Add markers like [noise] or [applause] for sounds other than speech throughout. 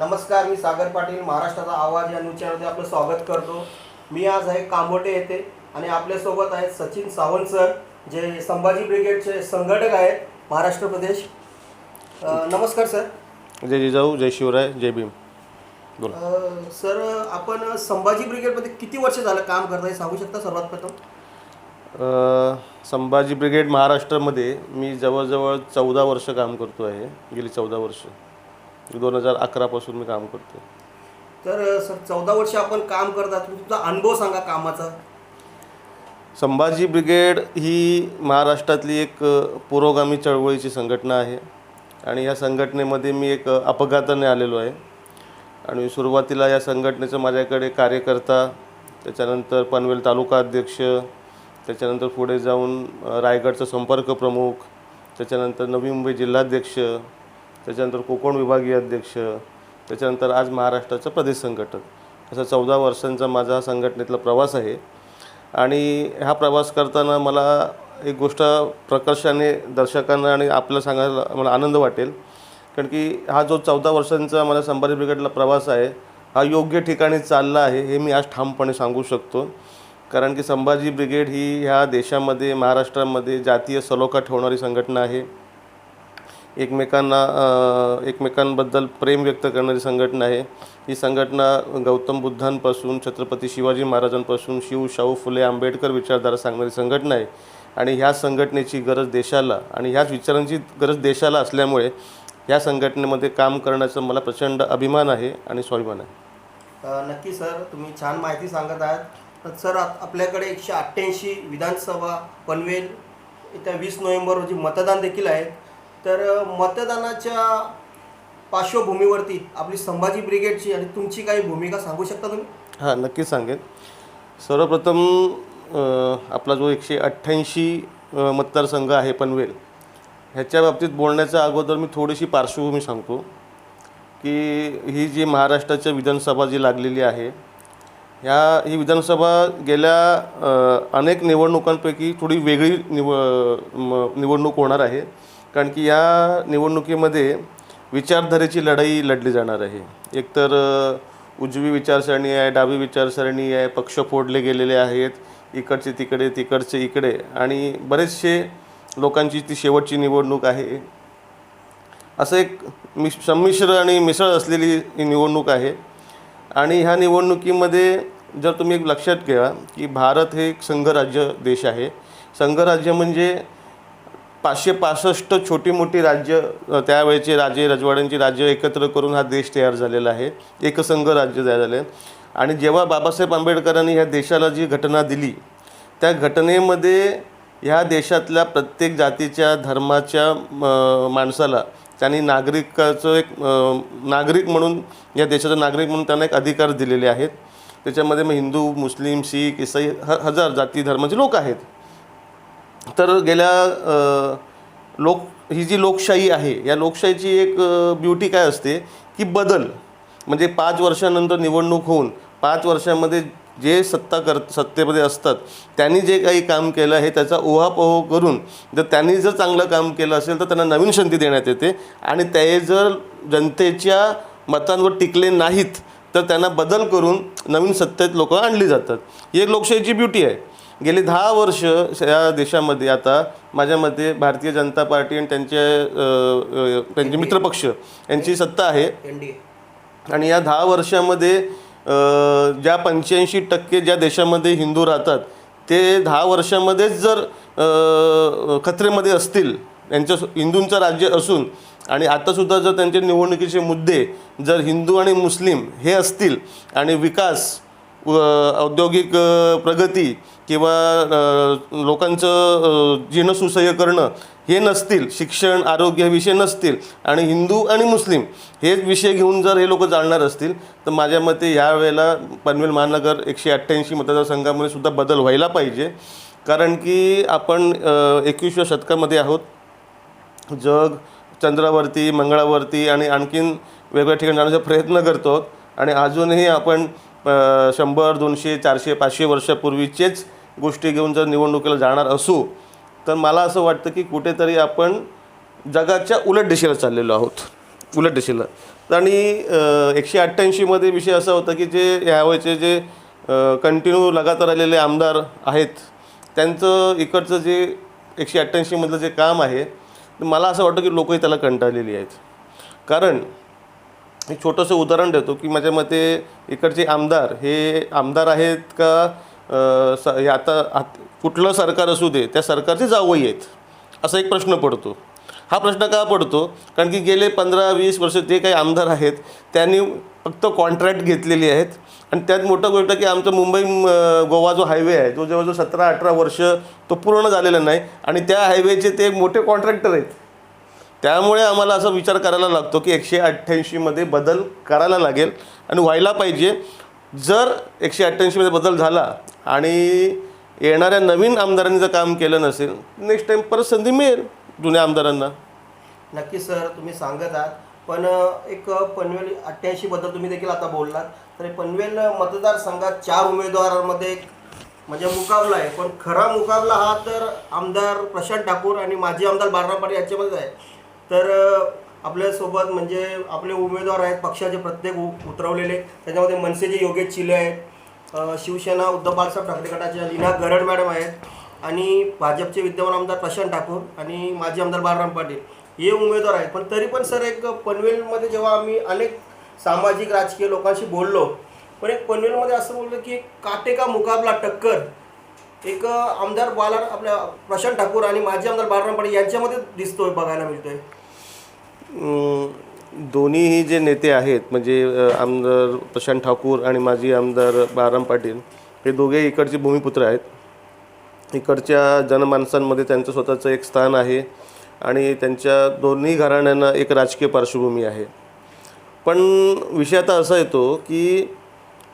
नमस्कार मी सागर पाटील महाराष्ट्राचा आवाज या न्यूज चॅनलमध्ये आपलं स्वागत करतो. मी आज आहे कांबोटे येथे आणि आपल्यासोबत आहेत सचिन सावंत सर जे संभाजी ब्रिगेडचे संघटक आहेत महाराष्ट्र प्रदेश. अ, नमस्कार सर. जय जिजाऊ जय शिवराय जय भीम. बोला. अ, सर आपण संभाजी ब्रिगेडमध्ये किती वर्ष झालं काम करताय सांगू शकता सर्वात प्रथम? अ, संभाजी ब्रिगेड महाराष्ट्रामध्ये मी जवळजवळ चौदा वर्ष काम करतो आहे गेली चौदा वर्ष. दोन हजार अकरापासून मी काम करतो तर सर चौदा वर्ष आपण काम करतात तुमचा अनुभव सांगा कामाचा. संभाजी ब्रिगेड ही महाराष्ट्रातली एक पुरोगामी चळवळीची संघटना आहे. आणि या संघटनेमध्ये मी एक अपघाताने आलेलो आहे. आणि सुरुवातीला या संघटनेचं माझ्याकडे कार्यकर्ता त्याच्यानंतर पनवेल तालुका अध्यक्ष त्याच्यानंतर पुढे जाऊन रायगडचा संपर्क प्रमुख त्याच्यानंतर नवी मुंबई जिल्हाध्यक्ष त्याच्यानंतर कोकण विभागीय अध्यक्ष त्याच्यानंतर आज महाराष्ट्राचा प्रदेश संघटक. असा चौदा वर्षांचा माझा हा संघटनेतला प्रवास आहे. आणि हा प्रवास करताना मला एक गोष्ट प्रकर्षाने दर्शकांना आणि आपल्याला सांगायला मला आनंद वाटेल. कारण की हा जो चौदा वर्षांचा मला संभाजी ब्रिगेडला प्रवास आहे हा योग्य ठिकाणी चालला आहे हे मी आज ठामपणे सांगू शकतो. कारण की संभाजी ब्रिगेड ही ह्या देशामध्ये महाराष्ट्रामध्ये जातीय सलोखा ठेवणारी संघटना आहे. एकमेकांना एकमेकांबद्दल प्रेम व्यक्त करणारी संघटना आहे. ही संघटना गौतम बुद्धांपासून छत्रपती शिवाजी महाराजांपासून शिव शाहू फुले आंबेडकर विचारधारा सांगणारी संघटना आहे. आणि ह्या संघटनेची गरज देशाला आणि ह्याच विचारांची गरज देशाला असल्यामुळे ह्या संघटनेमध्ये काम करण्याचा मला प्रचंड अभिमान आहे आणि स्वाभिमान आहे. नक्की सर तुम्ही छान माहिती सांगत आहात. तर सर आपल्याकडे एकशे अठ्ठ्याऐंशी विधानसभा पनवेल येत्या वीस नोव्हेंबर रोजी मतदान देखील आहे तर मतदानाच्या पार्श्वभूमीवरती आपली संभाजी ब्रिगेडची आणि तुमची काही भूमिका सांगू शकता तुम्ही? हां नक्की सांगेन. सर्वप्रथम आपला जो एकशे अठ्ठ्याऐंशी मतदारसंघ आहे पनवेल ह्याच्या बाबतीत बोलण्याच्या अगोदर मी थोडीशी पार्श्वभूमी सांगतो की ही जी महाराष्ट्राच्या विधानसभा जी लागलेली आहे ह्या ही विधानसभा गेल्या अनेक निवडणुकांपैकी थोडी वेगळी निव म- निवडणूक होणार आहे. कारण की या निवडणुकीमध्ये विचारधारेची लढाई लढली जाणार आहे. एकतर उजवी विचारसरणी आहे डावी विचारसरणी आहे पक्ष फोडले गेलेले आहेत इकडचे तिकडे तिकडचे इकडे आणि बरेचसे लोकांची ती शेवटची निवडणूक आहे. असं एक मिश संमिश्र आणि मिसळ असलेली ही निवडणूक आहे. आणि ह्या निवडणुकीमध्ये जर तुम्ही एक लक्षात घ्या की भारत हे एक संघराज्य देश आहे. संघराज्य म्हणजे पाचशे पासष्ट छोटी मोठी राज्य अ, त्यावेळेचे राजे रजवाड्यांची राज्य एकत्र करून हा देश तयार झालेला आहे. एकसंघ राज्य तयार झाले. आणि जेव्हा बाबासाहेब आंबेडकरांनी ह्या देशाला जी घटना दिली त्या घटनेमध्ये ह्या देशातल्या प्रत्येक जातीच्या धर्माच्या माणसाला त्यांनी नागरिकाचं एक नागरिक म्हणून या देशाचा नागरिक म्हणून त्यांना एक अधिकार दिलेले आहेत. त्याच्यामध्ये मग हिंदू मुस्लिम शीख इसाई ह हजार जाती धर्माचे लोक आहेत. तर गेल्या लोक ही जी लोकशाही आहे या लोकशाहीची एक ब्युटी काय असते की बदल म्हणजे पाच वर्षानंतर निवडणूक होऊन पाच वर्षामध्ये जे सत्ता कर सत्तेमध्ये असतात त्यांनी जे काही काम केलं आहे त्याचा ओहापोह करून जर त्यांनी जर चांगलं काम केलं असेल तर त्यांना नवीन संधी देण्यात येते. आणि ते जर जनतेच्या मतांवर टिकले नाहीत तर त्यांना बदल करून नवीन सत्तेत लोक आणली जातात. ही एक लोकशाहीची ब्युटी आहे. गेली दहा वर्ष या देशामध्ये आता माझ्या मते भारतीय जनता पार्टी आणि त्यांचे त्यांचे मित्रपक्ष यांची सत्ता आहे. आणि या दहा वर्षामध्ये ज्या पंच्याऐंशी टक्के ज्या देशामध्ये हिंदू राहतात ते दहा वर्षामध्येच जर खतरेमध्ये असतील यांचं हिंदूंचं राज्य असून आणि आतासुद्धा जर त्यांचे निवडणुकीचे मुद्दे जर हिंदू आणि मुस्लिम हे असतील आणि विकास औद्योगिक प्रगती किंवा लोकांचं अ, जीर्ण सुसह्य करणं हे नसतील शिक्षण आरोग्य हे विषय नसतील आणि हिंदू आणि मुस्लिम हे विषय घेऊन जर हे लोक जाणणार असतील तर माझ्या मते ह्या वेळेला पनवेल महानगर एकशे अठ्ठ्याऐंशी मतदारसंघामध्ये सुद्धा बदल व्हायला पाहिजे. कारण की आपण एकवीसव्या शतकामध्ये आहोत. जग चंद्रावरती मंगळावरती आणि आणखीन वेगळ्या ठिकाणी जाण्याचा प्रयत्न करतो आणि अजूनही आपण शंभर दोनशे चारशे पाचशे वर्षापूर्वीचेच गोष्टी घेऊन जर निवडणुकीला जाणार असू तर मला असं वाटतं की कुठेतरी आपण जगाच्या उलट दिशेला चाललेलो आहोत. उलट दिशेला. आणि एकशे अठ्ठ्याऐंशीमध्ये विषय असा होता की जे ह्यावेळेचे जे कंटिन्यू लगातार आलेले आमदार आहेत त्यांचं इकडचं जे एकशे अठ्ठ्याऐंशीमधलं जे काम आहे मला असं वाटतं की लोकही त्याला कंटाळलेली आहेत. कारण एक छोटंसं उदाहरण देतो की माझ्या मते इकडचे आमदार हे आमदार आहेत का स हे आता आत- कुठलं सरकार असू दे त्या सरकारचे जावई आहेत असा एक प्रश्न पडतो. हा प्रश्न का पडतो? कारण की गेले पंधरा वीस वर्ष जे काही आमदार आहेत त्यांनी फक्त कॉन्ट्रॅक्ट घेतलेली आहेत. आणि त्यात मोठं गोष्ट की आमचा मुंबई गोवा जो हायवे आहे तो जवळजवळ सतरा अठरा वर्ष तो पूर्ण झालेला नाही. आणि त्या हायवेचे ते मोठे कॉन्ट्रॅक्टर आहेत. त्यामुळे आम्हाला असा विचार करायला लागतो की एकशे अठ्ठ्याऐंशीमध्ये बदल करायला लागेल आणि व्हायला पाहिजे. जर एकशे अठ्ठ्याऐंशीमध्ये बदल झाला आणि येणाऱ्या नवीन आमदारांनी जर काम केलं नसेल नेक्स्ट टाईम परत संधी मिळेल जुन्या आमदारांना. नक्की सर तुम्ही सांगत आहात. पण एक पनवेल अठ्ठ्याऐंशी बद्दल तुम्ही देखील आता बोललात. तर पनवेल मतदारसंघात चार उमेदवारांमध्ये एक म्हणजे मुकाबला आहे. पण खरा मुकाबला हा तर आमदार प्रशांत ठाकूर आणि माजी आमदार बाळराम पाटील यांच्यामध्येच आहे. तर आपल्यासोबत म्हणजे आपले उमेदवार आहेत पक्षाचे प्रत्येक उ- उतरवलेले. त्याच्यामध्ये मनसेचे योगेश चिले आहेत. शिवसेना उद्धव बाळासाहेब ठाकरे गटाच्या लीना गरड मॅडम आहेत. आणि भाजपचे विद्यमान आमदार प्रशांत ठाकूर आणि माजी आमदार बाळराम पाटील. हे उमेदवार आहेत. पण तरी पण सर एक पनवेलमध्ये जेव्हा आम्ही अनेक सामाजिक राजकीय लोकांशी बोललो पण एक पनवेलमध्ये असं बोललं की काटे काटेका मुकाबला टक्कर एक आमदार बाला आपल्या प्रशांत ठाकूर आणि माजी आमदार बाळराम पाटील यांच्यामध्ये दिसतोय बघायला मिळतोय. दोन्हीही जे नेते आहेत म्हणजे आमदार प्रशांत ठाकूर आणि माजी आमदार बाराम पाटील हे दोघे इकडचे भूमिपुत्र आहेत. इकडच्या जनमानसांमध्ये त्यांचं स्वतःचं एक स्थान आहे आणि त्यांच्या दोन्ही घराण्यांना एक राजकीय पार्श्वभूमी आहे. पण विषय आता असा येतो की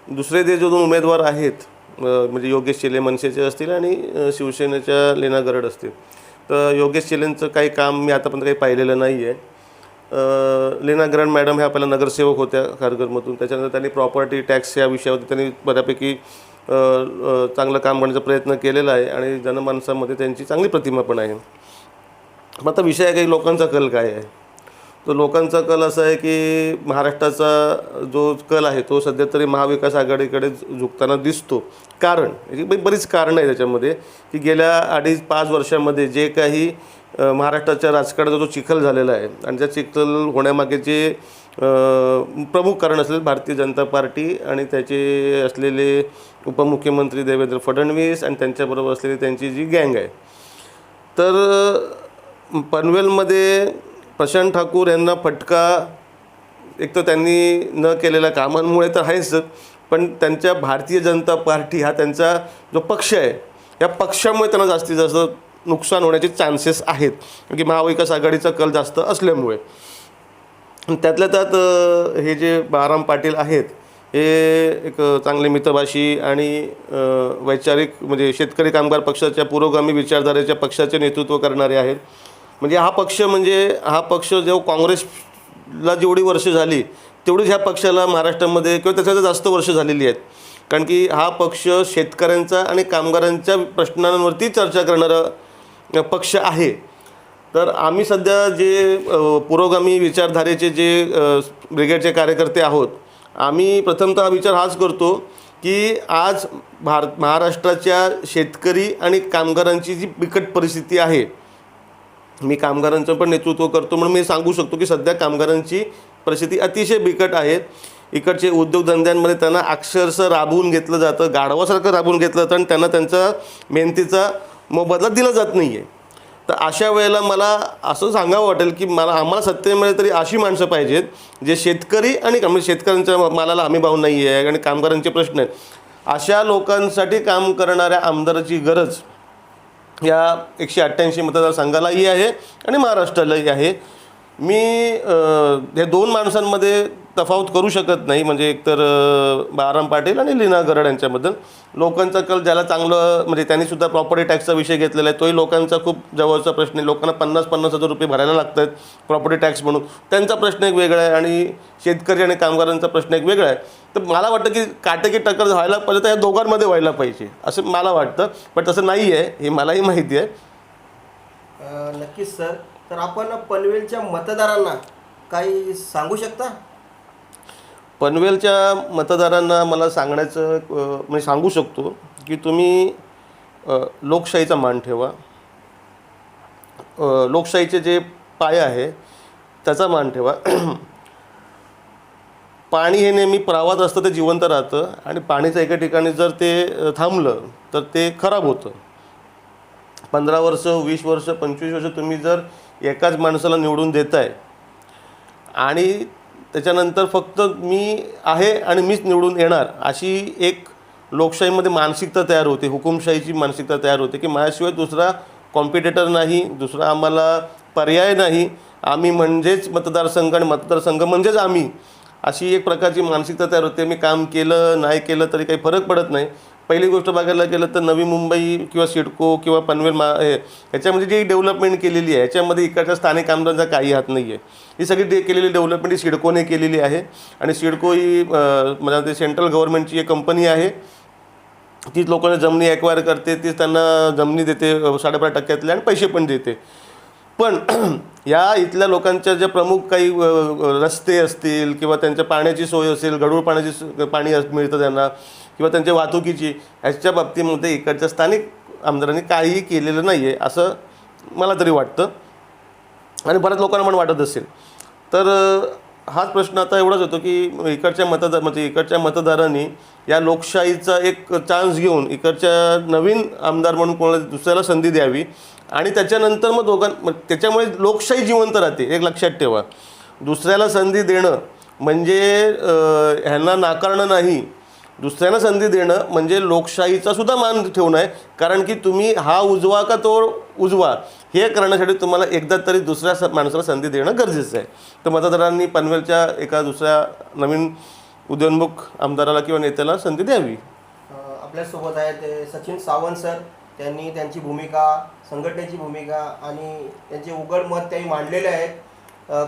दुसरे जे जो दोन उमेदवार आहेत म्हणजे योगेश चेले मनसेचे असतील आणि शिवसेनेच्या लेना गरड असतील. तर योगेश चेलेंचं काही काम मी आतापर्यंत काही पाहिलेलं नाही आहे लीना ग्रँड मॅडम ह्या आपल्या नगरसेवक होत्या खारघरमधून. त्याच्यानंतर त्यांनी प्रॉपर्टी टॅक्स या विषयावरती त्यांनी बऱ्यापैकी चांगलं काम करण्याचा प्रयत्न केलेला आहे आणि जनमानसामध्ये त्यांची चांगली प्रतिमा पण आहे. मग आता विषय आहे काही लोकांचा कल काय आहे? तर लोकांचा कल असा आहे की महाराष्ट्राचा जो कल आहे तो सध्या तरी महाविकास आघाडीकडे झुकताना दिसतो. कारण बरीच कारणं आहे त्याच्यामध्ये की गेल्या अडीच पाच वर्षामध्ये जे काही महाराष्ट्राच्या राजकारणाचा जो चिखल झालेला आहे आणि त्या चिखल होण्यामागे जे प्रमुख कारण असलेले भारतीय जनता पार्टी आणि त्याचे असलेले उपमुख्यमंत्री देवेंद्र फडणवीस आणि त्यांच्याबरोबर असलेली त्यांची जी गँग आहे. तर पनवेलमध्ये प्रशांत ठाकूर यांना फटका एक तर त्यांनी न केलेल्या कामांमुळे तर आहेच पण त्यांच्या भारतीय जनता पार्टी हा त्यांचा जो पक्ष आहे या पक्षामुळे त्यांना जास्तीत जास्त नुकसान होण्याचे चान्सेस आहेत. की महाविकास आघाडीचा कल जास्त असल्यामुळे. त्यातल्या त्यात हे जे बाराम पाटील आहेत हे एक चांगले मितभाषी आणि वैचारिक म्हणजे शेतकरी कामगार पक्षाच्या पुरोगामी विचारधारेच्या पक्षाचे नेतृत्व करणारे आहेत. म्हणजे हा पक्ष म्हणजे हा पक्ष जेव्हा काँग्रेसला जेवढी वर्ष झाली तेवढीच ह्या पक्षाला महाराष्ट्रामध्ये किंवा त्याच्यात जास्त वर्ष झालेली आहेत. कारण की हा पक्ष शेतकऱ्यांचा आणि कामगारांच्या प्रश्नांवरती चर्चा करणारा पक्ष आहे. तर आम्ही सध्या जे पुरोगामी विचारधारेचे जे ब्रिगेडचे कार्यकर्ते आहोत आम्ही प्रथमतः हा विचार हाच करतो की आज भारत महाराष्ट्राच्या शेतकरी आणि कामगारांची जी बिकट परिस्थिती आहे मी कामगारांचं पण नेतृत्व करतो म्हणून मी सांगू शकतो की सध्या कामगारांची परिस्थिती अतिशय बिकट आहे. इकडचे उद्योगधंद्यांमध्ये त्यांना अक्षरशः राबवून घेतलं जातं गाढवासारखं राबवून घेतलं जातं आणि त्यांना त्यांचा मेहनतीचा मोबदला दिला जात नाही आहे तर अशा वेळेला मला असं सांगावं वाटेल की मला आम्हाला सत्तेमध्ये तरी अशी माणसं पाहिजेत जे शेतकरी आणि म्हणजे शेतकऱ्यांच्या मालाला हमी भाव नाही आहे आणि कामगारांचे प्रश्न आहेत. अशा लोकांसाठी काम करणाऱ्या आमदाराची गरज या एकशे अठ्ठ्याऐंशी मतदारसंघालाही आहे आणि महाराष्ट्रालाही आहे. मी हे दोन माणसांमध्ये तफावत करू शकत नाही. म्हणजे एकतर बाराम पाटील आणि लीना गरड यांच्याबद्दल. लोकांचा कल ज्याला चांगलं म्हणजे त्यांनी सुद्धा प्रॉपर्टी टॅक्सचा विषय घेतलेला आहे तोही लोकांचा खूप जवळचा प्रश्न आहे. लोकांना पन्नास पन्नास हजार रुपये भरायला लागत आहेत प्रॉपर्टी टॅक्स म्हणून. त्यांचा प्रश्न एक वेगळा आहे आणि शेतकरी आणि कामगारांचा प्रश्न एक वेगळा आहे. तर मला वाटतं की काटेकी टक्कर व्हायला पाहिजे तर या दोघांमध्ये व्हायला पाहिजे असं मला वाटतं. पण तसं नाही आहे हे मलाही माहिती आहे. नक्कीच सर. तर आपण पनवेलच्या मतदारांना काही सांगू शकता? पनवेलच्या मतदारांना मला सांगण्याचं म्हणजे सांगू शकतो की तुम्ही लोकशाहीचा मान ठेवा. लोकशाहीचे जे पाय आहे त्याचा मान ठेवा. [clears throat] पाणी हे नेहमी प्रवाहात असतं ते जिवंत राहतं आणि पाणीचं एका ठिकाणी जर ते थांबलं तर ते खराब होतं. पंधरा वर्ष वीस वर्ष पंचवीस वर्ष तुम्ही जर एकाच माणसाला निवडून देताय आणि त्याच्यानंतर फक्त मी आहे आणि मीच निवडून येणार अशी एक लोकशाहीमध्ये मानसिकता तयार होते हुकुमशाहीची मानसिकता तयार होते की माझ्याशिवाय दुसरा कॉम्पिटेटर नाही दुसरा आम्हाला पर्याय नाही. आम्ही म्हणजेच मतदारसंघ आणि मतदारसंघ म्हणजेच आम्ही अशी एक प्रकारची मानसिकता तयार होते. मी काम केलं नाही केलं तरी काही फरक पडत नाही. पहिली गोष्ट बघायला गेलं तर नवी मुंबई किंवा सिडको किंवा पनवेल मा हे ह्याच्यामध्ये जी डेव्हलपमेंट केलेली आहे याच्यामध्ये इकडच्या स्थानिक आमदारांचा काही हात नाही आहे ही सगळी डे केलेली डेव्हलपमेंट ही सिडकोने केलेली आहे. आणि सिडको ही म्हणजे ते सेंट्रल गव्हर्नमेंटची एक कंपनी आहे. तीच लोकांना जमिनी ॲक्वायर करते तीच त्यांना जमिनी देते साडेबारा टक्क्यातल्या आणि पैसे पण देते. पण [clears throat] या इथल्या लोकांच्या ज्या प्रमुख काही रस्ते असतील किंवा त्यांच्या पाण्याची सोय असेल गढूळ पाण्याची पाणी अस- मिळतं त्यांना किंवा त्यांच्या वाहतुकीची ह्याच्या बाबतीमध्ये इकडच्या स्थानिक आमदारांनी काहीही केलेलं नाही आहे असं मला तरी वाटतं. आणि बऱ्याच लोकांना पण वाटत असेल. तर हाच प्रश्न आता एवढाच होतो की इकडच्या मतदार म्हणजे इकडच्या मतदारांनी या लोकशाहीचा एक चान्स घेऊन इकडच्या नवीन आमदार म्हणून कोणाला दुसऱ्याला संधी द्यावी. आणि त्याच्यानंतर मग दोघां मग त्याच्यामुळे लोकशाही जिवंत राहते एक लक्षात ठेवा. दुसऱ्याला संधी देणं म्हणजे ह्यांना नाकारणं नाही. दुसऱ्यांना संधी देणं म्हणजे लोकशाहीचा सुद्धा मान ठेवणं आहे. कारण की तुम्ही हा उजवा का तो उजवा हे करण्यासाठी तुम्हाला एकदा तरी दुसऱ्या स- माणसाला संधी देणं गरजेचं आहे. तर मतदारांनी पनवेलच्या एका दुसऱ्या नवीन उदयोन्मुख आमदाराला किंवा नेत्याला संधी द्यावी. आपल्यासोबत आहेत ते सचिन सावंत सर. त्यांनी त्यांची भूमिका संघटनेची भूमिका आणि त्यांचे उघड मत त्यांनी मांडलेले आहेत.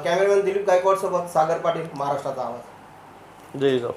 कॅमेरामॅन दिलीप गायकवाड सोबत सागर पाटील महाराष्ट्राचा आवाज. जय जिजाऊ.